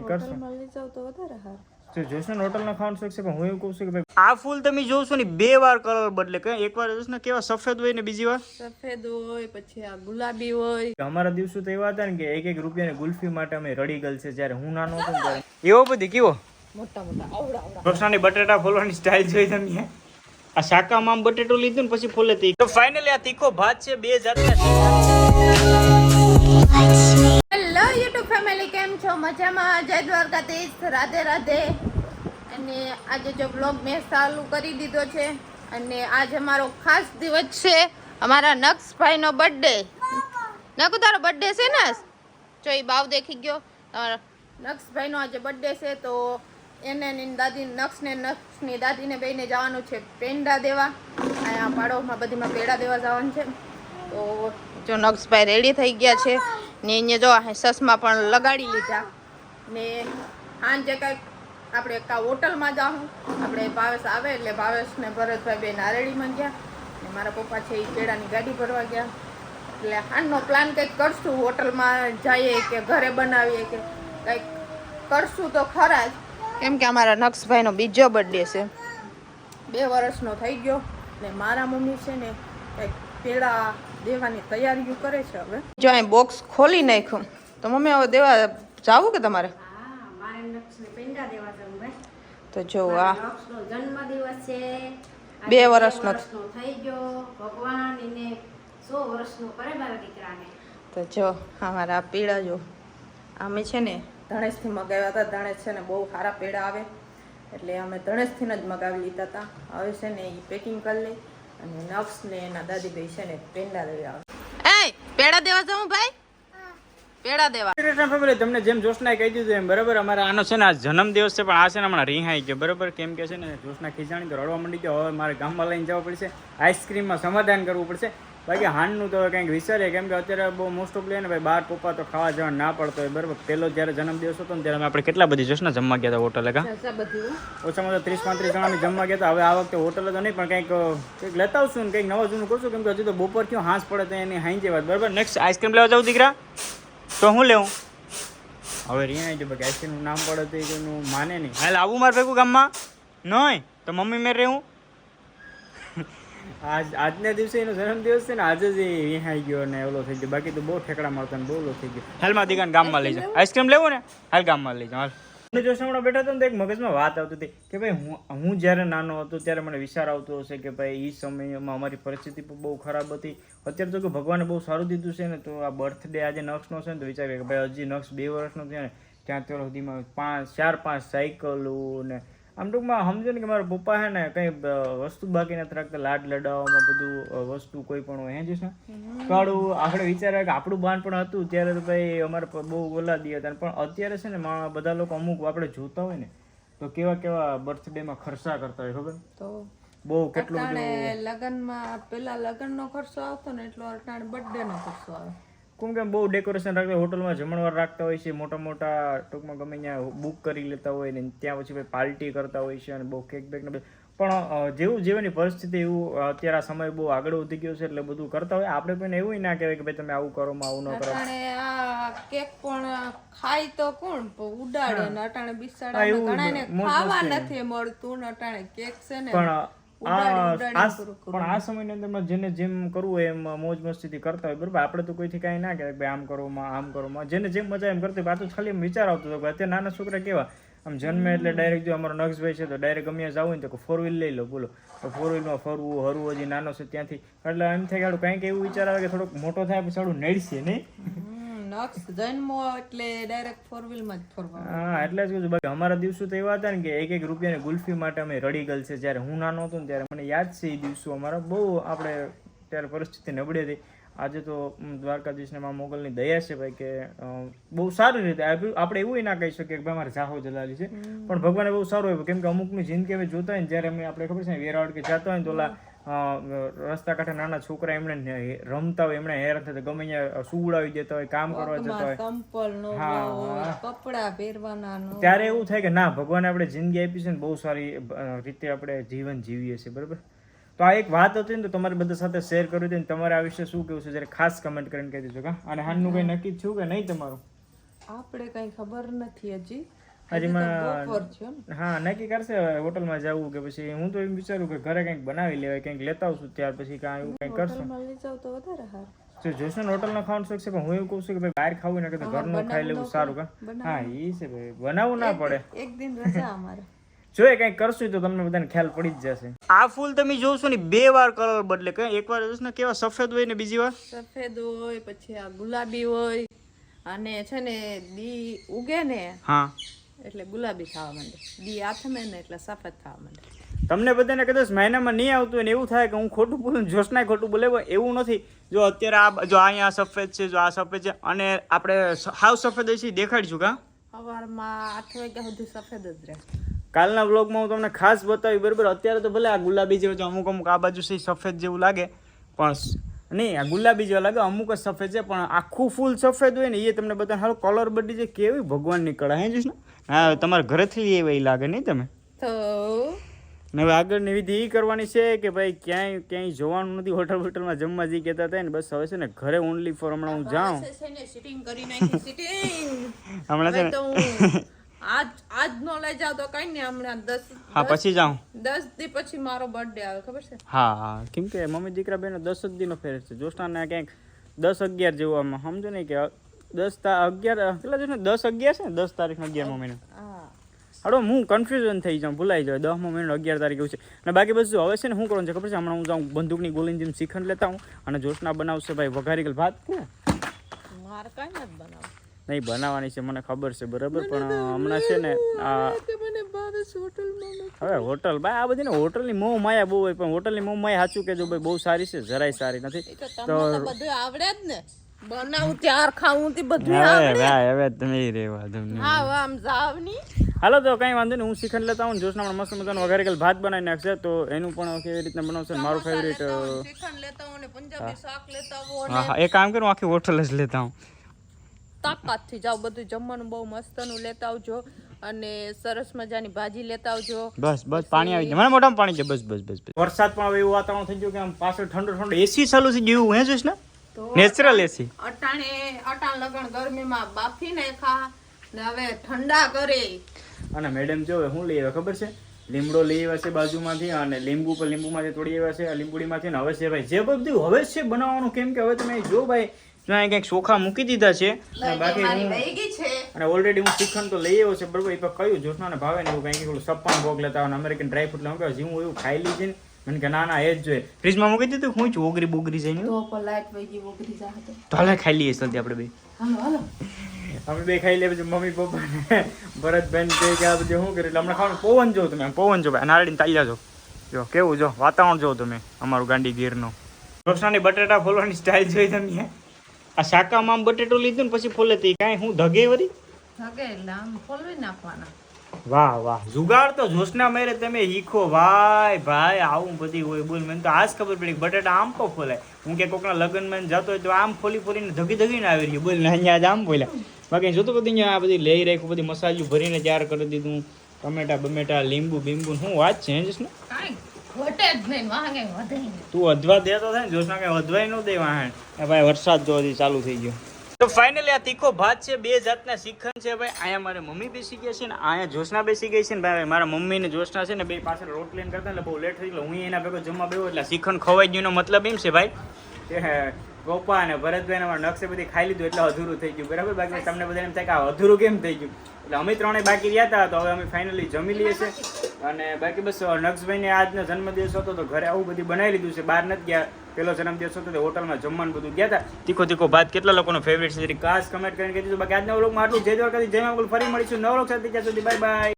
કરશો? હોટલમાં લઈ જાવ તો વધારે સારું. જો જોશને હોટલનો ખાવાનું શોખ છે પણ હું એવું કહું છું કે ભાઈ આ ફૂલ તમે જોશો ને બે વાર કલર બદલે. કે એકવાર જોશને કેવા સફેદ હોય ને બીજી વાર? સફેદ હોય પછી આ ગુલાબી હોય. અમારા દિવસો તો એવા હતા ને કે એક એક રૂપિયાની ગુલ્ફી માટે અમે રડી ગયેલ છે જ્યારે હું નાનો હતો ત્યારે. એવો બધી કેવો? મોટા મોટા. આવડા આવડા. કૃષ્ણની બટેટા ફોલવાની સ્ટાઇલ જોઈ તમે આ શાકામાં આમ બટેટું લીધું ને પછી ફોલે તી. ફાઇનલી આ તીખો ભાત છે બે જાતના ફેમિલી કેમ છો? મજામાં? જય દ્વારકાધીશ. રાધે રાધે. અને આજે જો બ્લોગ મેં ચાલુ કરી દીધો છે અને આજે અમારો ખાસ દિવસ છે અમારા નક્ષભાઈનો બર્થડે નકુ, તારો બર્થડે છે ને? જો એ બાવ દેખી ગયો. નક્ષભાઈનો આજે બર્થડે છે તો એને દાદી નક્ષને નક્ષની દાદીને બેને જવાનું છે પેંડા દેવા. અહીંયા પાડોમાં બધીમાં પેડા દેવા જવાનું છે. તો જો નક્ષભાઈ રેડી થઈ ગયા છે. ને અહીંયા જો ચશ્મા પણ લગાડી લીધા. ને સાંજે કંઈક આપણે કા હોટલમાં જાઉં આપણે ભાવેશ આવે એટલે ભાવેશ ને ભરતભાઈ બે નારેડીમાં ગયા. ને મારા પપ્પા છે એ કેળાની ગાડી ભરવા ગયા. એટલે હાનનો પ્લાન કંઈક કરશું હોટલમાં જઈએ કે ઘરે બનાવીએ કે કંઈક કરશું તો ખરા જ. કેમ કે અમારા નક્ષભાઈનો બીજો બર્થડે છે. બે વર્ષનો થઈ ગયો ને મારા મમ્મી છે ને કંઈક પેડા દેવાની તૈયારીઓ કરે છે હવે. જો અહીં બોક્સ ખોલી નાખ્યું તો મમ્મી હવે દેવા જાવું કે તમારે? મારે નક્ષને પેંડા દેવા જવું ભાઈ તો જો આ જન્મદિવસ છે. બે વર્ષનો. થઈ ગયો. ભગવાન એને સો વર્ષનો કરે મારા દીકરાને તો જો અમારા આ પેડા જો અમે છે ને ધણેશથી મગાવ્યા હતા. ધણેશ છે ને બહુ સારા પેડા આવે. એટલે અમે ધણેશથી જ મગાવી લીધા હતા. હવે છે ને એ પેકિંગ કરી લઈ. અને નક્ષ ને એના દાદીભાઈ છે ને પેંડા લઈ આવે. એ પેડા દેવા જાઉં ભાઈ? પેડા દેવા. ફેમિલી તમને જેમ જોશનાએ કહી દીધું એમ બરાબર? અમારે આનો છે ને આ જન્મદિવસ છે પણ આ છે ને હમણાં રિહાઈ ગયો બરાબર? કેમ કે છે ને જોશના ખીજાણી તો રડવા માંડી ગયો હવે મારે ગામમાં લઈને જવું પડશે આઈસ્ક્રીમમાં સમાધાન કરવું પડશે. બાકી હાનનું તો કંઈક વિચારીએ કેમ કે અત્યારે બહુ મોસ્ટ ઓફ ને ભાઈ બાર પપ્પા તો ખાવા જવા ના પડતો હોય બરાબર? પહેલો જ્યારે જન્મદિવસ હતો ને ત્યારે અમે આપણે કેટલા બધી જોશના જમવા ગયા હતા હોટલે કા? ઓછામાં ઓછા ત્રીસ પાંત્રીસ જણા જમવા ગયા હતા. હવે આ વખતે હોટલ તો નહીં પણ કંઈક કંઈક લેતા આવશું ને કંઈક નવા જૂનું કરશું કેમ કે હજુ તો બપોર થયું હાંસ પડે તો એની હાઈ વાત બરાબર? નેક્સ્ટ આઈસ્ક્રીમ લેવા જાઉં દીકરા? તો હું લેવું? હવે રિયા આવી બાકી આઈસ્ક્રીમનું નામ પડે તો એનું માને નહીં. હાલ આવું મારે ભેગું ગામમાં? નહીં? તો મમ્મી મેં રહેવું? આજ, આજના દિવસે એનો જન્મદિવસ છે ને, આજે જ એ વિહાઈ ગયો ને ઓલો થઈ ગયો. બાકી તો બહુ ઠેકડા મારતા ને બહુ ઓલો થઈ ગયો. હાલમાં દીકાને ગામમાં લઈ જાઓ. આઈસ્ક્રીમ લેવું ને? હાલ ગામમાં લઈ જાઓ, હાલ. મને જો હમણાં બેઠા હતા ને એક મગજમાં વાત આવતી હતી કે ભાઈ હું હું જ્યારે નાનો હતો ત્યારે મને વિચાર આવતો હશે કે ભાઈ એ સમયમાં અમારી પરિસ્થિતિ બહુ ખરાબ હતી. અત્યારે તો કે ભગવાને બહુ સારું દીધું છે ને, તો આ બર્થડે આજે નક્ષનો છે ને, તો વિચાર કે ભાઈ હજી નક્ષ બે વર્ષનો થયો ને, ત્યાં ત્યાં સુધીમાં પાંચ, ચાર, પાંચ સાયકલો ને આમ ટૂંકમાં સમજો ને કે મારા પપ્પા હે ને કંઈ વસ્તુ બાકી નથી રાખતા. લાડ લડાવવામાં બધું વસ્તુ કોઈ પણ હોય. હે છે કાળું આપણે વિચાર્યા કે આપણું બાન પણ હતું ત્યારે તો ભાઈ અમારે બહુ બહુ ઓલાદી હતા. પણ અત્યારે છે ને બધા લોકો અમુક આપણે જોતા હોય ને તો કેવા કેવા બર્થડેમાં ખર્ચા કરતા હોય ખબર? તો બહુ કેટલું લગ્નમાં લગનમાં પેલા લગનનો ખર્ચો આવતો ને એટલો અટાણે બર્થડેનો ખર્ચો આવે. કેમ કે બહુ ડેકોરેશન રાખતા હોટલમાં જમણવાર રાખતા હોય છે મોટા મોટા ટૂંકમાં ગમે ત્યાં બુક કરી લેતા હોય ને ત્યાં પછી ભાઈ પાર્ટી કરતા હોય છે અને બહુ કેક બેક ને પણ જેવું જેવાની પરિસ્થિતિ એવું અત્યારે આ સમય બહુ આગળ વધી ગયો છે એટલે બધું કરતા હોય. આપણે પણ એવું ના કહેવાય કે ભાઈ તમે આવું કરો માં આવું ન કરો. અને આ કેક પણ ખાય તો કોણ? ઉડાડે ને અટાણે બિસાડા ઘણાને ખાવા નથી મળતું ને અટાણે કેક છે ને. પણ આ પણ આ સમયની અંદરમાં જેને જેમ કરવું એમ મોજ મસ્તીથી કરતા હોય બરાબર? આપણે તો કોઈથી કાંઈ ના કહેવાય ભાઈ આમ કરો માં આમ કરો માં જેને જેમ મજા એમ કરતી હોય આ ખાલી એમ વિચાર આવતો હતો કે અત્યારે નાના છોકરા કેવા? આમ જન્મે એટલે ડાયરેક્ટ જો અમારો નક્ષભાઈ છે તો ડાયરેક્ટ ગમે જવું હોય ને તો ફોર વ્હીલ લઈ લો બોલો. તો ફોર વ્હીલમાં ફરવું હરવું હજી નાનો છે ત્યાંથી. એટલે એમ થાય કે કાંઈક એવું વિચાર આવે કે થોડોક મોટો થાય પછી થોડું નડશે નહીં? નક્ષ જન્મો એટલે ડાયરેક્ટ ફોર વ્હીલ જ ફરવા હા એટલે જ કહું છું બાકી અમારા દિવસો તો એવા હતા ને કે એક એક રૂપિયાની ગુલ્ફી માટે અમે રડી ગયેલ છે. જ્યારે હું નાનો હતો ને ત્યારે મને યાદ છે એ દિવસો અમારા. બહુ આપણે ત્યારે પરિસ્થિતિ નબળી હતી. આજે તો દ્વારકાધીશને મા મોગલની દયા છે ભાઈ કે બહુ સારી રીતે આપણે એવું ના કહી શકીએ કે ભાઈ અમારે જાહો જલાલી છે. પણ ભગવાને બહુ સારું એવું કેમ કે અમુકની જિંદગી અમે જોતા હોય ને જ્યારે અમે આપણે ખબર છે વેરાવળ કે જતા હોય ને તો રસ્તા કાંઠે નાના છોકરા એમણે રમતા હોય એમણે હેરાન થતા ગમે ત્યાં સુવડાવી દેતા હોય કામ કરવા જતા હોય. કપડા પહેરવાના ત્યારે એવું થાય કે ના ભગવાન આપણે જિંદગી આપી છે ને બહુ સારી રીતે આપણે જીવન જીવીએ છીએ બરાબર? તો આ એક વાત હતી ને તો તમારી બધા સાથે શેર કર્યું હતી ને તમારે આ વિશે શું કેવું છે જયારે ખાસ કમેન્ટ કરીને કહી દેજો કા અને હાલનું કઈ નક્કી થયું કે નહીં તમારું? આપણે કઈ ખબર નથી હજી. હજી માં- બપોર થયો ને હા નક્કી કરશે હવે હોટલમાં જવું કે પછી હું તો એમ વિચારું કે ઘરે કંઈક બનાવી લેવાય કંઈક લેતા આવશું ત્યાર પછી કાંઈ એવું કંઈક કરશું. તો વધારે સારું. જો જોશને હોટલનો ખાવાનું શોખ છે પણ હું એવું કહું છું કે ભાઈ બહાર ખાવું ને કે ઘરનું ખાઈ લેવું સારું કા? હા એ છે ભાઈ બનાવવું ના પડે. એક દિન રજા અમારે. જોઈએ કંઈક કરશું તો તમને બધાને ખ્યાલ પડી જ જશે. આ ફૂલ તમે જોશો ને બે વાર કલર બદલે. કે એક વાર જોશો ને કેવા સફેદ હોય ને બીજી વાર? સફેદ હોય પછી આ ગુલાબી હોય અને છે ને દી ઉગે ને હા. એટલે ગુલાબી થવા માંડે. દી આથમે ને એટલે સફેદ થવા માંડે. તમને બધાને કદાચ મહિનામાં નહીં આવતું હોય ને એવું થાય કે હું ખોટું બોલું જોશના ખોટું બોલે એવું નથી. જો અત્યારે આ જો અહીંયા સફેદ છે જો આ સફેદ છે અને આપણે હાવ સફેદ ઈ દેખાડીશું કા? સવારમાં આઠ વાગ્યા સુધી સફેદ જ રહે. કાલના વ્લોગમાં હું તમને ખાસ બતાવી બરાબર? અત્યારે તો ભલે આ ગુલાબી જેવું છે અમુક અમુક આ બાજુ છે સફેદ જેવું લાગે પણ નહીં આ ગુલાબી જેવા લાગે અમુક જ સફેદ છે પણ આખું ફૂલ સફેદ હોય ને એ તમને બધા હાલ કલર બધી છે કેવી ભગવાનની કળા હે જોઈશ ને હા તમારા ઘરેથી એવા લાગે નહીં તમે? તો? હવે આગળની વિધિ એ કરવાની છે કે ભાઈ ક્યાંય ક્યાંય જવાનું નથી હોટલ હોટલમાં જમવા જઈ કહેતા હતા ને બસ હવે છે ને ઘરે ઓનલી ફોર હમણાં હું જાઉં. હમણાં છે ને આજ આજ નો લઈ જાવ તો કઈ નહીં હમણાં દસ હા પછી જાઉં. દસ દી પછી મારો બર્થડે આવે ખબર છે? હા હા કેમ કે મમ્મી દીકરા બેનો દસ જ દીનો ફેર છે. જોસ્તાને ક્યાંક દસ અગિયાર જેવું આમાં સમજો ને કે દસ અગિયાર કેટલા છે ને દસ અગિયાર છે ને? દસ તારીખનો અગિયારમો મહિનો. હા. હાડો હું કન્ફ્યુઝન થઈ જાઉં ભૂલાઈ જાય દસમો મહિનો અગિયાર તારીખ એવું છે. અને બાકી બધું હવે છે ને શું કરવાનું છે ખબર છે? હમણાં હું જાઉં બંદૂકની ગોલીની જેમ શ્રીખંડ લેતા હું અને જોશના બનાવશે ભાઈ વઘારી ગયેલ ભાત કે મારે કઈ નથી બનાવ નહીં બનાવવાની છે મને ખબર છે બરાબર. પણ હમણાં છે ને હવે હોટલ ભાઈ આ બધી ને હોટલની મોહ માયા બહુ હોય પણ હોટલની મોહ માયા સાચું કેજો ભાઈ બહુ સારી છે જરાય સારી નથી. તો આવડે જ ને. બનાવું ત્યાર ખાવું તે બધું હવે હવે તમે રેવા તમને હા આમ જાવની. હાલો તો કઈ વાંધો નહીં હું શ્રીખંડ લેતા હું જોશના હમણાં મસ્ત મજાનો વઘારી ગયેલ ભાત બનાવી નાખશે તો એનું પણ કેવી રીતના બનાવશે મારું ફેવરેટ લેતા હો ને પંજાબી શાક લેતા હો હા હા કામ કરું આખી હોટલ જ લેતા હું તાકાતથી જાઓ બધું જમવાનું બહુ મસ્તનું લેતા આવજો અને સરસ મજાની ભાજી લેતા આવજો. બસ બસ પાણી આવી જાય. મને પાણી છે. બસ બસ બસ વરસાદ પણ હવે એવું વાતાવરણ થઈ ગયું કે આમ પાછળ ઠંડુ ઠંડુ એસી ચાલુ થઈ ગયું હે જોઈશ ને નેચરલ એસી અટાણે અટાણ લગણ ગરમીમાં બાફી નાખા ને હવે ઠંડા કરે. અને મેડમ જો શું લઈ આવ્યા ખબર છે? લીમડો લઈ આવ્યા છે બાજુમાંથી અને લીંબુ પર લીંબુમાંથી તોડી આવ્યા છે લીંબુડીમાંથી ને હવે છે ભાઈ જે બધું હવે છે બનાવવાનું કેમ કે હવે તમે જો ભાઈ ત્યાં કંઈક ચોખા મૂકી દીધા છે. અને બાકી હું અને ઓલરેડી હું શ્રીખંડ તો લઈ આવ્યો છે બરોબર એ પણ કયું જોશના ભાવે ને એવું કંઈક સપ્પણ ભોગ લેતા હોય અમેરિકન ડ્રાય ફ્રૂટ કે જેવું એવું ખાઈ લીધી ને મને કે ના ના એ જ જોઈએ. ફ્રીજમાં મૂકી દીધું હું છું ઓગરી બોગરી જઈને તો પર લાઈટ ગઈ ઓગરી જા હતો તો હાલે ખાઈ લઈએ જલ્દી આપણે બે. હાલો હાલો. અમે બે ખાઈ લે પછી મમ્મી પપ્પા ભરતબેન કે કે આ બધું શું કરે એટલે હમણાં ખાવાનું પવન જો તમે પવન જો ભાઈ નારડીને તાલ્યા જો. જો કેવું જો વાતાવરણ જો તમે અમારું ગાંડી ગીરનું રોશનાની બટેટા ફોલવાની સ્ટાઇલ જોઈ તમે આ શાકામાં આમ બટેટું લીધું ને પછી ફોલે તે કાંઈ હું ધગે વરી ધગે એટલે આમ ફોલવી નાખવાના. વાહ વાહ. જુગાડ તો જોશના મેરે તમે હીખો ભાઈ ભાઈ આવું બધી હોય બોલ. મને તો આજ ખબર પડી બટાટા આમ તો ફોલાય. હું કે કોકના લગ્નમાં જતો હોય તો આમ ફોલી ફોલીને ધગી ધગીને આવી રહ્યું. બોલ અહીંયા આજ આમ બોલ્યા. બાકી જોતું બધી આ બધી લઈ રાખ્યું બધી મસાજું ભરીને તૈયાર કરી દીધું. ટમેટા બમેટા લીંબુ બીંબુ. શું વાત છે જોશના? જ તું વધવા દેતો થાય ને જોશના કઈ અધવાય ન દે વાહણ ભાઈ વરસાદ જોવાથી હજી ચાલુ થઈ ગયો. તો ફાઇનલી આ તીખો ભાત છે, બે જાતના શ્રીખંડ છે ભાઈ. અહીંયા મારે મમ્મી બેસી ગયા છે ને, અહીંયા જોશના બેસી ગઈ છે ને, ભાઈ. મારા મમ્મી ને જોશના છે ને, બે પાછળ રોટલી કરતા એટલે બહુ લેટ થઈ ગયો. હું એના ભેગો જમવા બેવો એટલે શ્રીખંડ ખવાઈ ગયું મતલબ એમ છે, ભાઈ. ગોપા અને ભરતભાઈ ને નક્ષે બધી ખાઈ લીધું એટલે અધૂરું થઈ ગયું. બરાબર? બાકી તમને બધા એમ થાય કે અધૂરું કેમ થઈ ગયું? એટલે અમે ત્રણે બાકી રહ્યા હતા, તો હવે અમે ફાઇનલી જમી લઈએ છીએ. અને બાકી બસ નક્ષભાઈને આજનો જન્મદિવસ હતો, તો ઘરે આવું બધું બનાવી લીધું છે. બહાર નથી ગયા. પેલો જન્મદિવસ હતો, તો હોટલમાં જમવાનું બધું ગયા હતા. તીખો તીખો ભાત, કેટલા લોકોનો ફેવરેટ છે, જરી ખાસ કમેન્ટ કરીને કહી દીધું બાકી આજના વ્લોગમાં આટલું જય દ્વારકાથી જય માં ફરી મળીશું નવ લોક સાથે. ત્યાં સુધી બાય બાય